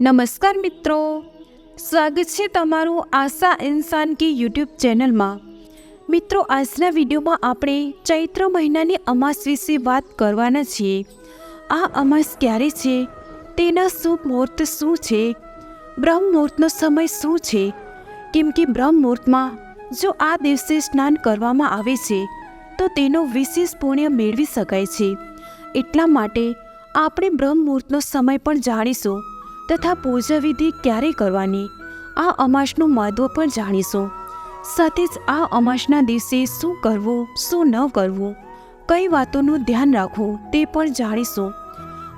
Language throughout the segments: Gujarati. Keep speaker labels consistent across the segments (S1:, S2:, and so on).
S1: નમસ્કાર મિત્રો. સ્વાગત છે તમારું આશા ઇન્સાન કી યુટ્યુબ ચેનલમાં. મિત્રો, આજના વિડીયોમાં આપણે ચૈત્ર મહિનાની અમાસ વિશે વાત કરવાના છીએ. આ અમાસ ક્યારે છે? તેના શુભ મુહૂર્ત શું છે? બ્રહ્મ મુહૂર્તનો સમય શું છે? કેમ કે બ્રહ્મ મુહૂર્તમાં જો આ દિવસે સ્નાન કરવામાં આવે છે, તો તેનો વિશેષ પુણ્ય મેળવી શકાય છે. એટલા માટે આપણે બ્રહ્મ મુહૂર્તનો સમય પણ જાણીશું. તથા પૂજા વિધિ ક્યારે કરવાની? આ અમાસનું મહત્વ પણ જાણીશું. સાથે જ આ અમાસના દિવસે શું કરવું, શું ન કરવું? કઈ વાતોનું ધ્યાન રાખવું, તે પણ જાણીશું.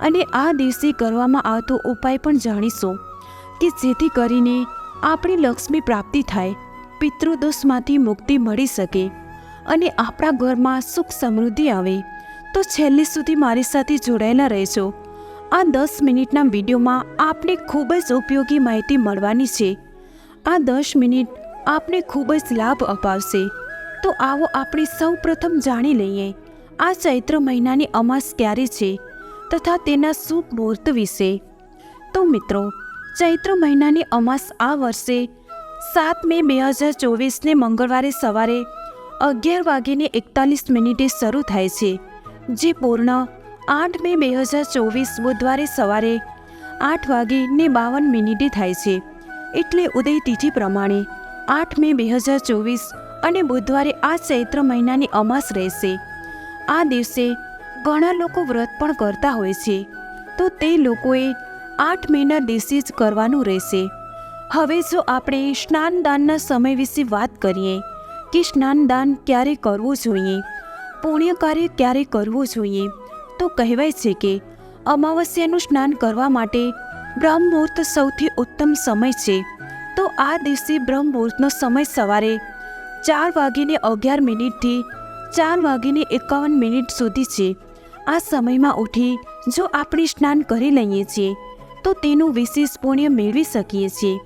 S1: અને આ દિવસે કરવામાં આવતો ઉપાય પણ જાણીશું કે જેથી કરીને આપણી લક્ષ્મી પ્રાપ્તિ થાય, પિતૃદોષમાંથી મુક્તિ મળી શકે અને આપણા ઘરમાં સુખ સમૃદ્ધિ આવે. તો છેલ્લે સુધી મારી સાથે જોડાયેલા રહેજો. આ દસ મિનિટના વિડીયોમાં આપને ખૂબ જ ઉપયોગી માહિતી મળવાની છે. આ દસ મિનિટ આપને ખૂબ જ લાભ અપાવશે. તો આવો આપણે સૌ પ્રથમ જાણી લઈએ, આ ચૈત્ર મહિનાની અમાસ ક્યારે છે તથા તેના શુભ મુહૂર્ત વિશે. તો મિત્રો, ચૈત્ર મહિનાની અમાસ આ વર્ષે સાત મે બે હજાર ચોવીસને મંગળવારે સવારે અગિયાર વાગીને એકતાલીસ મિનિટે શરૂ થાય છે, જે પૂર્ણ આઠ મે બે હજાર ચોવીસ બુધવારે સવારે આઠ વાગીને બાવન મિનિટે થાય છે. એટલે ઉદય તિથિ પ્રમાણે આઠ મે બે હજાર ચોવીસ અને બુધવારે આ ચૈત્ર મહિનાની અમાસ રહેશે. આ દિવસે ઘણા લોકો વ્રત પણ કરતા હોય છે. તો તે લોકોએ આઠ મેના દિવસે જ કરવાનું રહેશે. હવે જો આપણે સ્નાનદાનના સમય વિશે વાત કરીએ, કે સ્નાનદાન ક્યારે કરવું જોઈએ? પુણ્ય કાર્ય ક્યારે કરવું જોઈએ? તો કહેવાય છે કે અમાવસ્યાનું સ્નાન કરવા માટે બ્રહ્મુહૂર્ત સૌથી ઉત્તમ સમય છે. તો આ દિવસે બ્રહ્મુહૂર્તનો સમય સવારે ચાર વાગીને અગિયાર મિનિટથી ચાર વાગીને એકાવન મિનિટ સુધી છે. આ સમયમાં ઉઠી જો આપણે સ્નાન કરી લઈએ છીએ, તો તેનું વિશેષ પુણ્ય મેળવી શકીએ છીએ.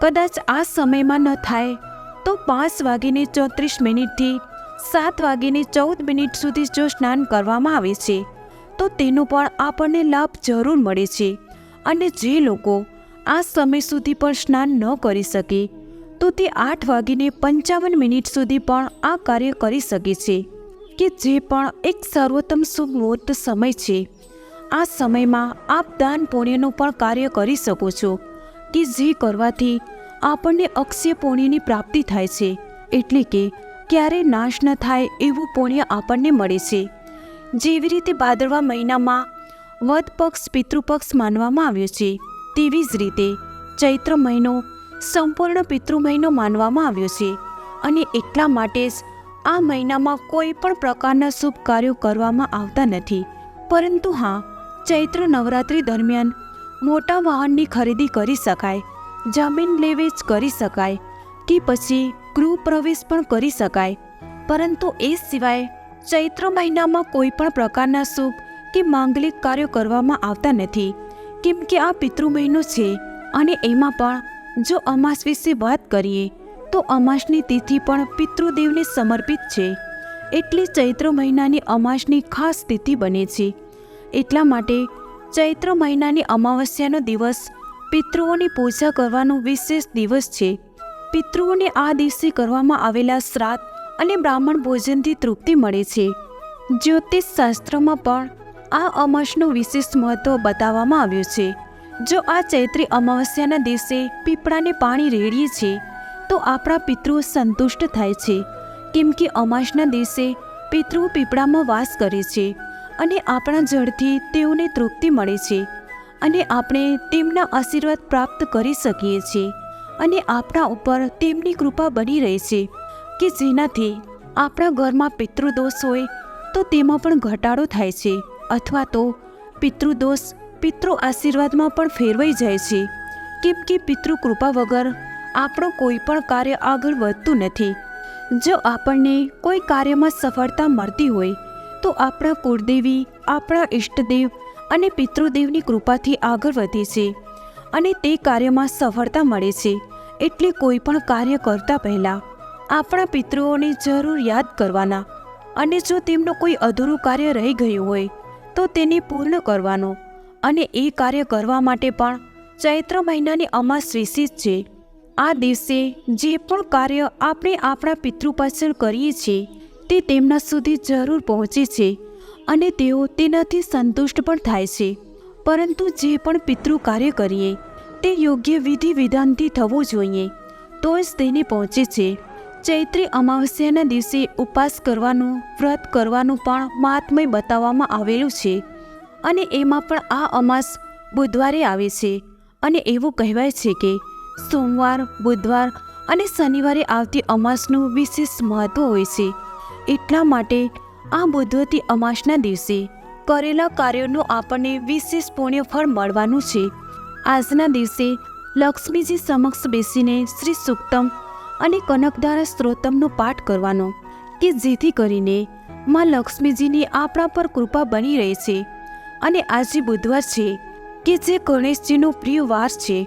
S1: કદાચ આ સમયમાં ન થાય, તો પાંચ વાગીને ચોત્રીસ મિનિટથી સાત વાગીને ચૌદ મિનિટ સુધી જો સ્નાન કરવામાં આવે છે. તો તેનો પણ આપણને લાભ જરૂર મળે છે. અને જે લોકો આ સમય સુધી પણ સ્નાન ન કરી શકે, તો તે આઠ વાગીને પંચાવન મિનિટ સુધી પણ આ કાર્ય કરી શકે છે, કે જે પણ એક સર્વોત્તમ શુભ મુહૂર્ત સમય છે. આ સમયમાં આપ દાન પુણ્યનું પણ કાર્ય કરી શકો છો, કે જે કરવાથી આપણને અક્ષય પુણ્યની પ્રાપ્તિ થાય છે, એટલે કે ક્યારે નાશ ન થાય એવું પુણ્ય આપણને મળે છે. જેવી રીતે ભાદરવા મહિનામાં વધ પક્ષ પિતૃપક્ષ માનવામાં આવ્યો છે, તેવી જ રીતે ચૈત્ર મહિનો સંપૂર્ણ પિતૃ મહિનો માનવામાં આવ્યો છે અને એટલા માટે જ આ મહિનામાં કોઈ પણ પ્રકારના શુભ કાર્યો કરવામાં આવતા નથી. પરંતુ હા, ચૈત્ર નવરાત્રિ દરમિયાન મોટા વાહનની ખરીદી કરી શકાય, જમીન લેવેચ કરી શકાય કે પછી ગૃહ પ્રવેશ પણ કરી શકાય. પરંતુ એ સિવાય ચૈત્ર મહિનામાં કોઈ પણ પ્રકારના શુભ કે માંગલિક કાર્યો કરવામાં આવતા નથી. કેમ કે આ પિતૃ મહિનો છે અને એમાં પણ જો અમાસ વિશે વાત કરીએ, તો અમાસની તિથિ પણ પિતૃદેવને સમર્પિત છે. એટલે ચૈત્ર મહિનાની અમાસની ખાસ તિથિ બને છે. એટલા માટે ચૈત્ર મહિનાની અમાવસ્યાનો દિવસ પિતૃઓની પૂજા કરવાનો વિશેષ દિવસ છે. પિતૃઓને આ દિવસે કરવામાં આવેલા શ્રાદ્ધ અને બ્રાહ્મણ ભોજનથી તૃપ્તિ મળે છે. જ્યોતિષ શાસ્ત્રમાં પણ આ અમાસનું વિશેષ મહત્વ બતાવવામાં આવ્યું છે. જો આ ચૈત્રી અમાવસ્યાના દિવસે પીપળાને પાણી રેડીએ છીએ તો આપણા પિતૃઓ સંતુષ્ટ થાય છે. કેમ કે અમાસના દિવસે પિતૃઓ પીપળામાં વાસ કરે છે અને આપણા જળથી તેઓને તૃપ્તિ મળે છે અને આપણે તેમના આશીર્વાદ પ્રાપ્ત કરી શકીએ છીએ અને આપણા ઉપર તેમની કૃપા બની રહે છે. કે જેનાથી આપણા ઘરમાં પિતૃદોષ હોય તો તેમાં પણ ઘટાડો થાય છે અથવા તો પિતૃદોષ પિતૃ આશીર્વાદમાં પણ ફેરવાઈ જાય છે. કેમ કે પિતૃ કૃપા વગર આપણું કોઈ પણ કાર્ય આગળ વધતું નથી. જો આપણને કોઈ કાર્યમાં સફળતા મળતી હોય, તો આપણા કુળદેવી, આપણા ઈષ્ટદેવ અને પિતૃદેવની કૃપાથી આગળ વધે છે અને તે કાર્યમાં સફળતા મળે છે. એટલે કોઈ પણ કાર્ય કરતા પહેલાં આપણા પિતૃઓને જરૂર યાદ કરવાના. અને જો તેમનું કોઈ અધૂરું કાર્ય રહી ગયું હોય, તો તેને પૂર્ણ કરવાનો. અને એ કાર્ય કરવા માટે પણ ચૈત્ર મહિનાની અમાસ વિશેષ છે. આ દિવસે જે પણ કાર્ય આપણે આપણા પિતૃ પાછળ કરીએ છીએ, તે તેમના સુધી જરૂર પહોંચે છે અને તેઓ તેનાથી સંતુષ્ટ પણ થાય છે. પરંતુ જે પણ પિતૃ કાર્ય કરીએ, તે યોગ્ય વિધિ વિધાનથી થવું જોઈએ, તો જ તેને પહોંચે છે. ચૈત્રી અમાવસ્યાના દિવસે ઉપવાસ કરવાનું, વ્રત કરવાનું પણ મહાત્મય બતાવવામાં આવેલું છે. અને એમાં પણ આ અમાસ બુધવારે આવે છે. અને એવું કહેવાય છે કે સોમવાર, બુધવાર અને શનિવારે આવતી અમાસનું વિશેષ મહત્ત્વ હોય છે. એટલા માટે આ બુધવતી અમાસના દિવસે કરેલા કાર્યોનું આપણને વિશેષ પુણ્ય ફળ મળવાનું છે. આજના દિવસે લક્ષ્મીજી સમક્ષ બેસીને શ્રી સુક્તમ અને કનકધારા સ્ત્રોતમનો પાઠ કરવાનો, કે જેથી કરીને માં લક્ષ્મીજીની આપણા પર કૃપા બની રહે છે અને આજે બુધવાર છે કે જે ગણેશજીનો પ્રિય વાર છે,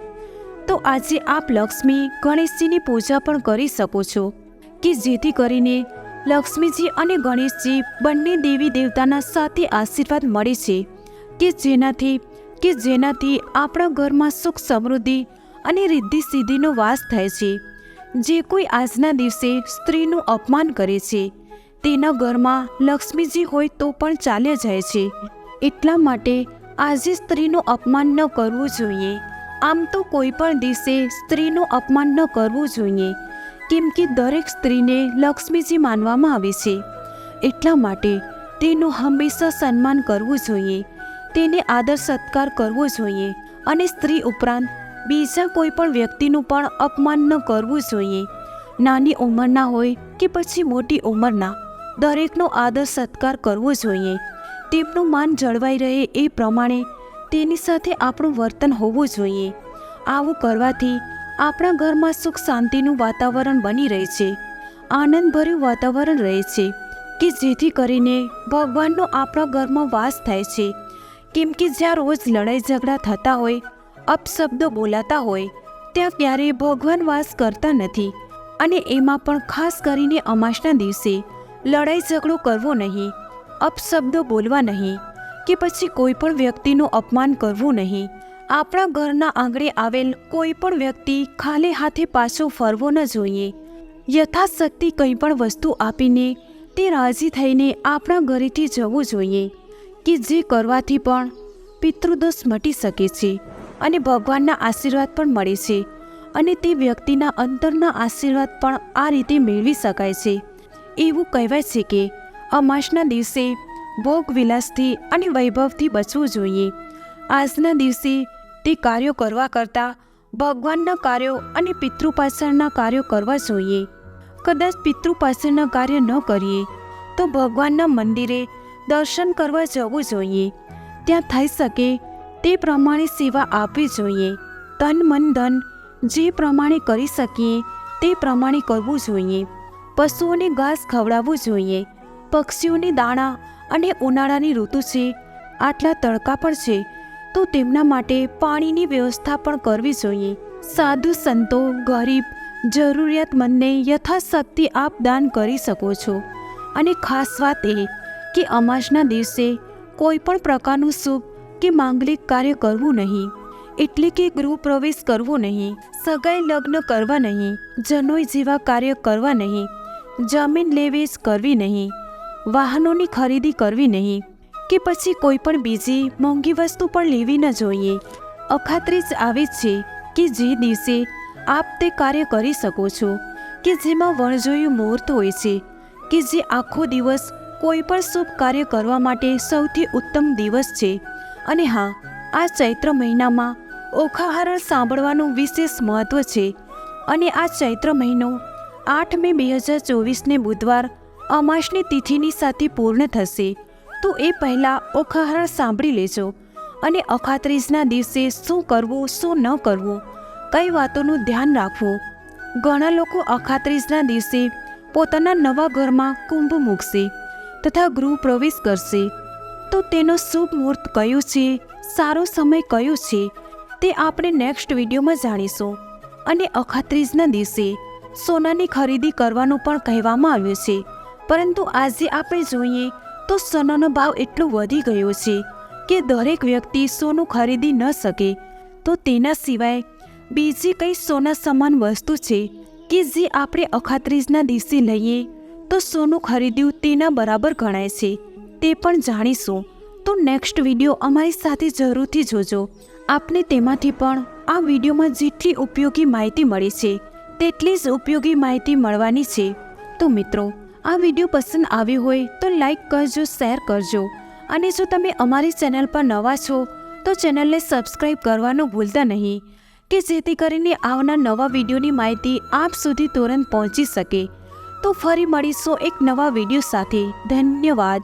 S1: તો આજે આપ લક્ષ્મી ગણેશજીની પૂજા પણ કરી શકો છો, કે જેથી કરીને લક્ષ્મીજી અને ગણેશજી બંને દેવી દેવતાના સાથે આશીર્વાદ મળે છે, કે જેનાથી કે જેનાથી આપણા ઘરમાં સુખ સમૃદ્ધિ અને રિદ્ધિ સિદ્ધિનો વાસ થાય છે. જે કોઈ આજના દિવસે સ્ત્રીનું અપમાન કરે છે, તેના ઘરમાં લક્ષ્મીજી હોય તો પણ ચાલ્યા જાય છે. એટલા માટે આજે સ્ત્રીનું અપમાન ન કરવું જોઈએ. આમ તો કોઈ પણ દિવસે સ્ત્રીનું અપમાન ન કરવું જોઈએ. કેમ કે દરેક સ્ત્રીને લક્ષ્મીજી માનવામાં આવે છે. એટલા માટે તેનું હંમેશા સન્માન કરવું જોઈએ. તેને આદર સત્કાર કરવો જોઈએ અને સ્ત્રી ઉપરાંત બીજા કોઈ પણ વ્યક્તિનું પણ અપમાન ન કરવું જોઈએ. નાની ઉંમરના હોય કે પછી મોટી ઉંમરના, દરેકનો આદર સત્કાર કરવો જોઈએ. તેમનું માન જળવાઈ રહે એ પ્રમાણે તેની સાથે આપણું વર્તન હોવું જોઈએ. આવું કરવાથી આપણા ઘરમાં સુખ શાંતિનું વાતાવરણ બની રહે છે. આનંદભર્યું વાતાવરણ રહે છે કે જેથી કરીને ભગવાનનો આપણા ઘરમાં વાસ થાય છે. કેમ કે જ્યાં રોજ લડાઈ ઝઘડા થતા હોય અપશબ્દો બોલાતા હોય, ત્યાં ક્યારેય ભગવાન વાસ કરતા નથી. અને એમાં પણ ખાસ કરીને અમાસના દિવસે લડાઈ ઝઘડો કરવો નહીં, અપશબ્દો બોલવા નહીં, કે પછી કોઈ પણ વ્યક્તિનું અપમાન કરવું નહીં. આપણા ઘરના આંગણે આવેલ કોઈ પણ વ્યક્તિ ખાલી હાથે પાછો ફરવો ન જોઈએ. યથાશક્તિ કંઈ પણ વસ્તુ આપીને તે રાજી થઈને આપણા ઘરેથી જવું જોઈએ, કે જે કરવાથી પણ પિતૃદોષ મટી શકે છે. અને ભગવાનના આશીર્વાદ પણ મળે છે. અને તે વ્યક્તિના અંતરના આશીર્વાદ પણ આ રીતે મેળવી શકાય છે. એવું કહેવાય છે કે, અમાસના દિવસે ભોગ વિલાસથી અને વૈભવથી બચવું જોઈએ. આજના દિવસે તે કાર્યો કરવા કરતાં ભગવાનના કાર્યો અને પિતૃપાસણના કાર્યો કરવા જોઈએ. કદાચ પિતૃપાષણના કાર્ય ન કરીએ, તો ભગવાનના મંદિરે દર્શન કરવા જવું જોઈએ. ત્યાં થઈ શકે તે પ્રમાણે સેવા આપવી જોઈએ. તન મન ધન, જે પ્રમાણે કરી શકીએ, તે પ્રમાણે કરવું જોઈએ. પશુઓને ઘાસ ખવડાવવું જોઈએ. પક્ષીઓને દાણા અને ઉનાળાની ઋતુ છે, આટલા તડકા પણ છે, તો તેમના માટે પાણીની વ્યવસ્થા પણ કરવી જોઈએ. સાધુ સંતો, ગરીબ જરૂરિયાતમંદને યથાશક્તિ આપ દાન કરી શકો છો. અને ખાસ વાત એ કે અમાસના દિવસે કોઈ પણ પ્રકારનું શુભ કે માંગલિક કાર્ય કરવું નહીં, એટલે કે ગૃહ પ્રવેશ કરવો નહીં, સગાઈ લગ્ન કરવા નહીં, જનોઈ જેવા કાર્ય કરવા નહીં, જમીન લેવેચ કરવી નહીં, વાહનોની ખરીદી કરવી નહીં, કે પછી કોઈ પણ બીજી મોંઘી વસ્તુ પણ લેવી ન જોઈએ. અખાત્રીજ આવે છે કે જે દિવસે આપ તે કાર્ય કરી શકો છો, કે જેમાં વણજોયું મુહૂર્ત હોય છે, કે જે આખો દિવસ કોઈ પણ શુભ કાર્ય કરવા માટે સૌથી ઉત્તમ દિવસ છે અને હા, આ ચૈત્ર મહિનામાં ઓખાહરણ સાંભળવાનું વિશેષ મહત્વ છે. અને આ ચૈત્ર મહિનો આઠ મે બે હજાર ચોવીસને બુધવાર અમાસની તિથિની સાથે પૂર્ણ થશે. તો એ પહેલાં ઓખાહરણ સાંભળી લેજો. અને અખાત્રીજના દિવસે શું કરવું, શું ન કરવું, કઈ વાતોનું ધ્યાન રાખવું. ઘણા લોકો અખાત્રીજના દિવસે પોતાના નવા ઘરમાં કુંભ મૂકશે તથા ગૃહ પ્રવેશ કરશે. તો તેનો શુભ મુહૂર્ત કયું છે? સારો સમય કયો છે? તે આપણે નેક્સ્ટ વિડીયોમાં જાણીશું. અને અખત્રીજના દિવસે સોનાની ખરીદી કરવાનું પણ કહેવામાં આવ્યું છે. પરંતુ આજે આપણે જોઈએ તો સોનાનો ભાવ એટલો વધી ગયો છે કે દરેક વ્યક્તિ સોનું ખરીદી ન શકે. તો તેના સિવાય બીજી કઈ સોના સમાન વસ્તુ છે કે જે આપણે અખાત્રીજના દિવસે લઈએ તો સોનું ખરીદ્યું તેના બરાબર ગણાય છે? તે પણ જાણીશું. તો નેક્સ્ટ વીડિયો અમારી સાથે જરૂરથી જોજો. આપને તેમાંથી પણ આ વિડીયોમાં જેટલી ઉપયોગી માહિતી મળી છે, તેટલી જ ઉપયોગી માહિતી મળવાની છે. તો મિત્રો, આ વીડિયો પસંદ આવ્યો હોય તો લાઈક કરજો શેર કરજો. અને જો તમે અમારી ચેનલ પર નવા છો, તો ચેનલને સબસ્ક્રાઈબ કરવાનું ભૂલતા નહીં, કે જેથી કરીને આવનાર નવા વિડીયોની માહિતી આપ સુધી તુરંત પહોંચી શકે. તો ફરી મળીશું એક નવા વીડિયો સાથે. ધન્યવાદ.